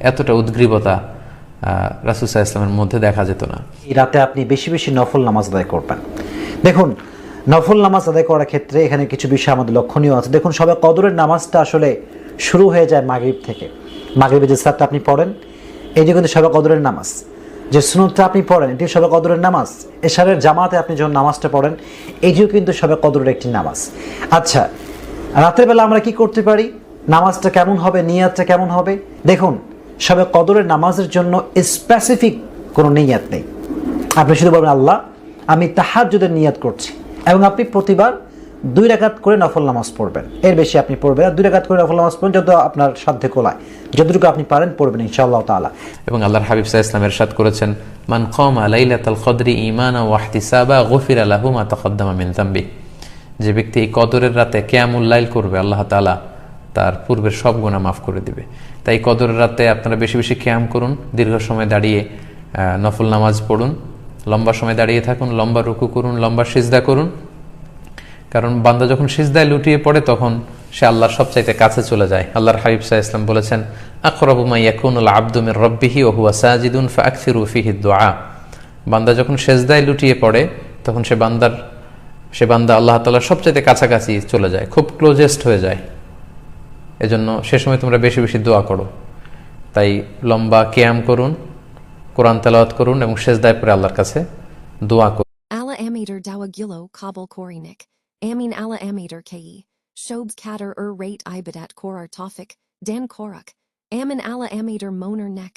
এতটা উদ্গ্রীবতা রাসুসাহ ইসলামের মধ্যে দেখা যেত না। এই রাতে আপনি বেশি বেশি নফল নামাজ আদায় করবেন। দেখুন, নফল নামাজ আদায় করার ক্ষেত্রে এখানে কিছু বিষয় আমাদের লক্ষণীয় আছে। দেখুন সবাই কদরের নামাজটা আসলে শুরু হয়ে যায় মাগরিব থেকে। মাগরিবে যে সাতটা আপনি পড়েন, এই যে কিন্তু সবাই কদরের নামাজ। যে সুনতটা আপনি পড়েন, এটি সবাই কদরের নামাজ। এশারের জামাতে আপনি যখন নামাজটা পড়েন, এটিও কিন্তু সবাই কদরের একটি নামাজ। আচ্ছা রাতের বেলা আমরা কি করতে পারি? নামাজটা কেমন হবে? নিয়াতটা কেমন হবে? দেখুন সবে কদরের নামাজের জন্য স্পেসিফিক কোনো নিয়াত নেই। আপনি শুধু বলবেন, আল্লাহ, আমি তাহাজ্জুদের নিয়াত করছি এবং আপনি প্রতিবার দুই রাকাত করে নফল নামাজ পড়বেন। এর বেশি আপনি পড়বেন আর দুই রাকাত করে নফল নামাজ পড়বেন যত আপনার সাধ্যে কোলায় যতটুকু আপনি পারেন পড়বেন, ইনশাআল্লাহ তাআলা। এবং আল্লাহর হাবিব সাহা ইসলামের সাদ করেছেন, মান কম আলাইলাতাল কদরি ইমানা ওয়াহতিসাবা গফির আলাহু মা তাকদ্দামা মিন যে ব্যক্তি এই কদরের রাতে কেয়ামুল লাইল করবে, আল্লাহ তাআলা তার পূর্বের সব গুণা মাফ করে দিবে। তাই কদরের রাতে আপনারা বেশি বেশি ক্যাম করুন, দীর্ঘ সময় দাঁড়িয়ে নফল নামাজ পড়ুন, লম্বা সময় দাঁড়িয়ে থাকুন, লম্বা রুকু করুন, লম্বা সিজদা করুন। কারণ বান্দা যখন সিজদায় লুটিয়ে পড়ে, তখন সে আল্লাহর সবচাইতে কাছে চলে যায়। আল্লাহর হাবিব সাহা ইসলাম বলেছেন আকরাবুমা আব্দুমির রব্বিহি ও হুয়া সাজিদুন ফাকসিরু ফিহি দোয়া বান্দা যখন সেজদায় লুটিয়ে পড়ে, তখন সে বান্দার, সে বান্দা আল্লাহ তাআলার সবচাইতে কাছাকাছি চলে যায়, খুব ক্লোজেস্ট হয়ে যায়। এজন্য সে সময় তোমরা বেশি বেশি দোয়া করো তাই লম্বা কেয়াম করুন কোরআন তেলাওয়াত করুন এবং সেজদায় পরে আল্লাহর কাছে দোয়া করুন Alla amater dawa gilo kabul korinik. Amin alla amater kei. Shobs kater ur rate ibadat korar tofik. Dan korak. Amin alla amater moner nek.